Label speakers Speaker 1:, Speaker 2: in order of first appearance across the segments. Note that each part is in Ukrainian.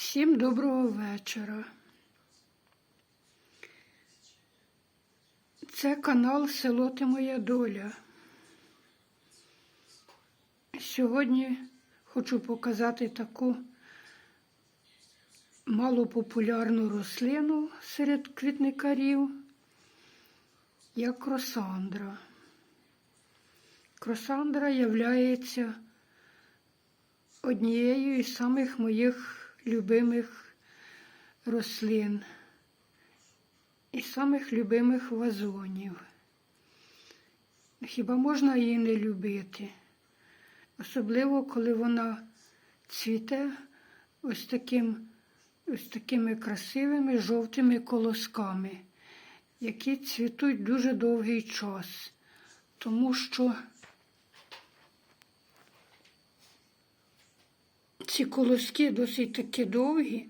Speaker 1: Всім доброго вечора. Це канал Село Ти Моя Доля. Сьогодні хочу показати таку малопопулярну рослину серед квітникарів, як кросандра. Кросандра являється однією із самих моїх любимих рослин і самих любимих вазонів. Хіба можна її не любити? Особливо, коли вона цвіте ось таким, ось такими красивими жовтими колосками, які цвітуть дуже довгий час, тому що ці колоски досить таки довгі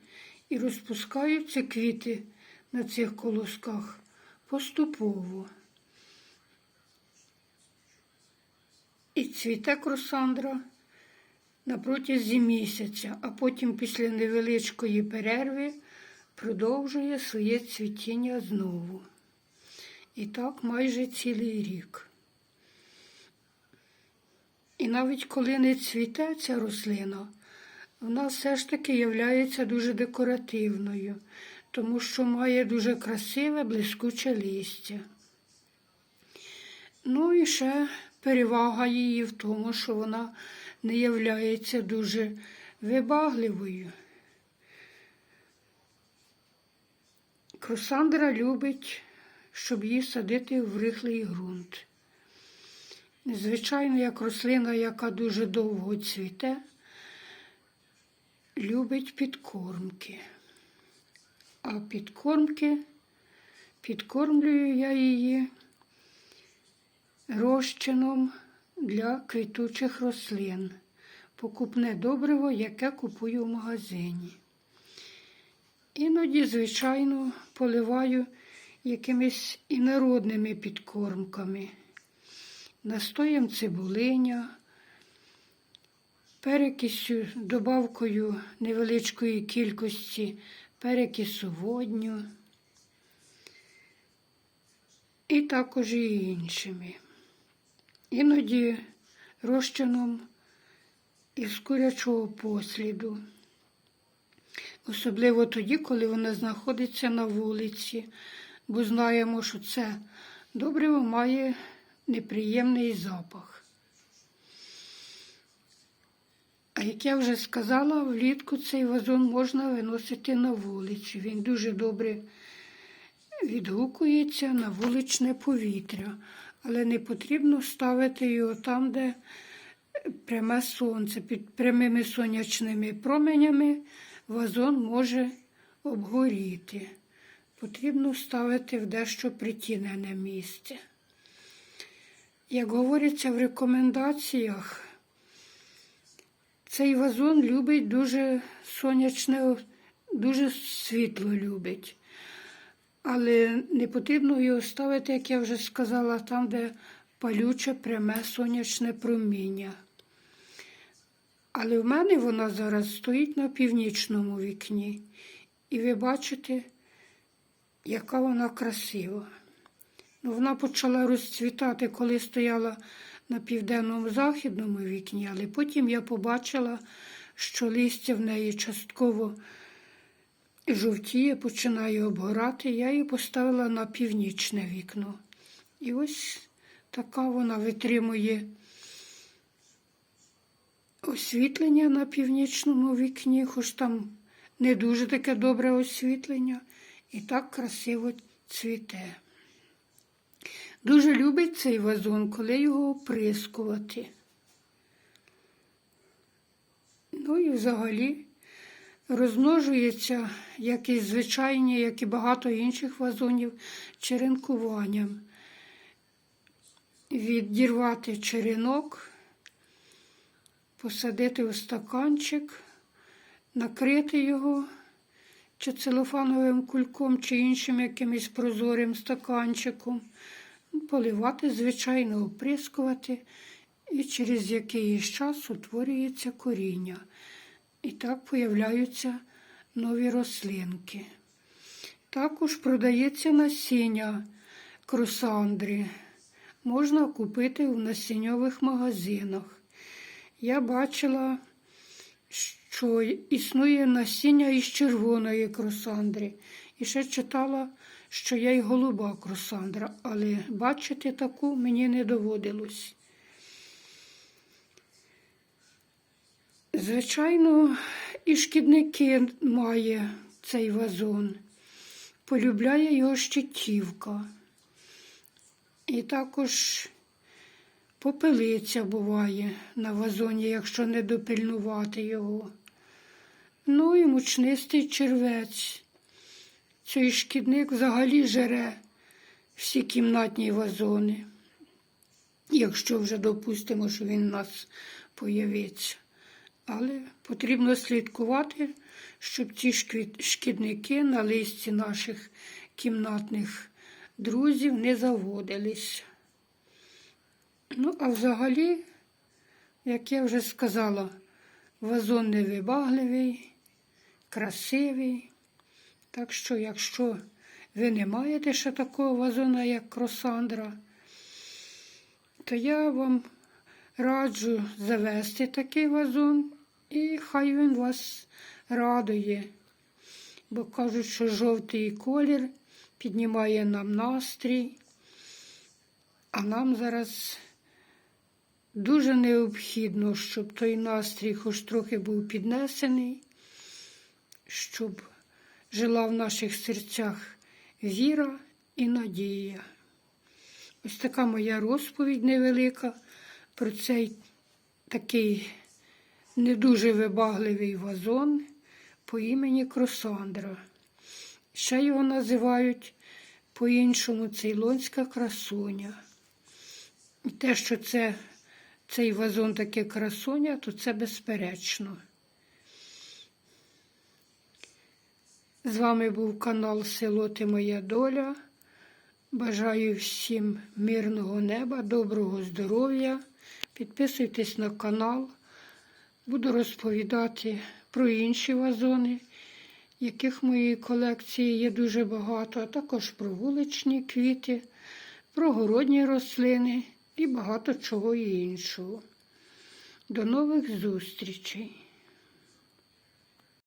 Speaker 1: і розпускаються квіти на цих колосках поступово. І цвіте кросандра на протязі місяця, а потім після невеличкої перерви продовжує своє цвітіння знову. І так майже цілий рік. І навіть коли не цвіте ця рослина, вона все ж таки є дуже декоративною, тому що має дуже красиве блискуче листя. Ну і ще перевага її в тому, що вона не являється дуже вибагливою. Кросандра любить, щоб її садити в рихлий ґрунт. Звичайно, як рослина, яка дуже довго цвіте, любить підкормки. А підкормки підкормлюю я її розчином для квітучих рослин. Покупне добриво, яке купую в магазині. Іноді, звичайно, поливаю якимись інородними підкормками, настоєм цибулиня, перекисю, добавкою невеличкої кількості перекису водню і також і іншими. Іноді розчином із курячого посліду. Особливо тоді, коли вона знаходиться на вулиці, бо знаємо, що це добриво має неприємний запах. А як я вже сказала, влітку цей вазон можна виносити на вулицю. Він дуже добре відгукується на вуличне повітря, але не потрібно ставити його там, де пряме сонце. Під прямими сонячними променями вазон може обгоріти. Потрібно ставити в дещо притінене місце. Як говориться в рекомендаціях, цей вазон любить дуже сонячне, дуже світло любить. Але не потрібно його ставити, як я вже сказала, там, де палюче пряме сонячне проміння. Але в мене вона зараз стоїть на північному вікні. І ви бачите, яка вона красива. Ну, Вона почала розцвітати, коли стояла на південному західному вікні, але потім я побачила, що листя в неї частково жовтіє, починає обгорати. Я її поставила на північне вікно. І ось така вона витримує освітлення на північному вікні, хоч там не дуже таке добре освітлення, і так красиво цвіте. Дуже любить цей вазон, коли його оприскувати. Ну і взагалі розмножується, як і звичайні, як і багато інших вазонів, черенкуванням. Відірвати черенок, посадити у стаканчик, накрити його чи целофановим кульком, чи іншим якимось прозорим стаканчиком поливати, звичайно, оприскувати, і через якийсь час утворюється коріння. І так появляються нові рослинки. Також продається насіння кросандри. Можна купити в насінньових магазинах. Я бачила, що існує насіння із червоної кросандри. І ще читала, що є й голуба кросандра, але бачити таку мені не доводилось. Звичайно, і шкідники має цей вазон. Полюбляє його щитівка. І також попелиця буває на вазоні, якщо не допильнувати його. Ну і мучнистий червець. Цей шкідник взагалі жере всі кімнатні вазони, якщо вже допустимо, що він у нас появиться. Але потрібно слідкувати, щоб шкві- шкідники на листі наших кімнатних друзів не заводились. Ну, а взагалі, як я вже сказала, вазон невибагливий, красивий. Так що, якщо ви не маєте ще такого вазона, як кросандра, то я вам раджу завести такий вазон, і хай він вас радує. Бо кажуть, що жовтий колір піднімає нам настрій, а нам зараз дуже необхідно, щоб той настрій хоч трохи був піднесений, щоб жила в наших серцях віра і надія. Ось така моя розповідь невелика про цей такий не дуже вибагливий вазон по імені Кросандра. Ще його називають по-іншому цейлонська красуня. І те, що це, цей вазон таке красуня, то це безперечно. З вами був канал Село Ти Моя Доля. Бажаю всім мирного неба, доброго здоров'я. Підписуйтесь на канал. Буду розповідати про інші вазони, яких в моїй колекції є дуже багато, а також про вуличні квіти, про городні рослини і багато чого іншого. До нових зустрічей!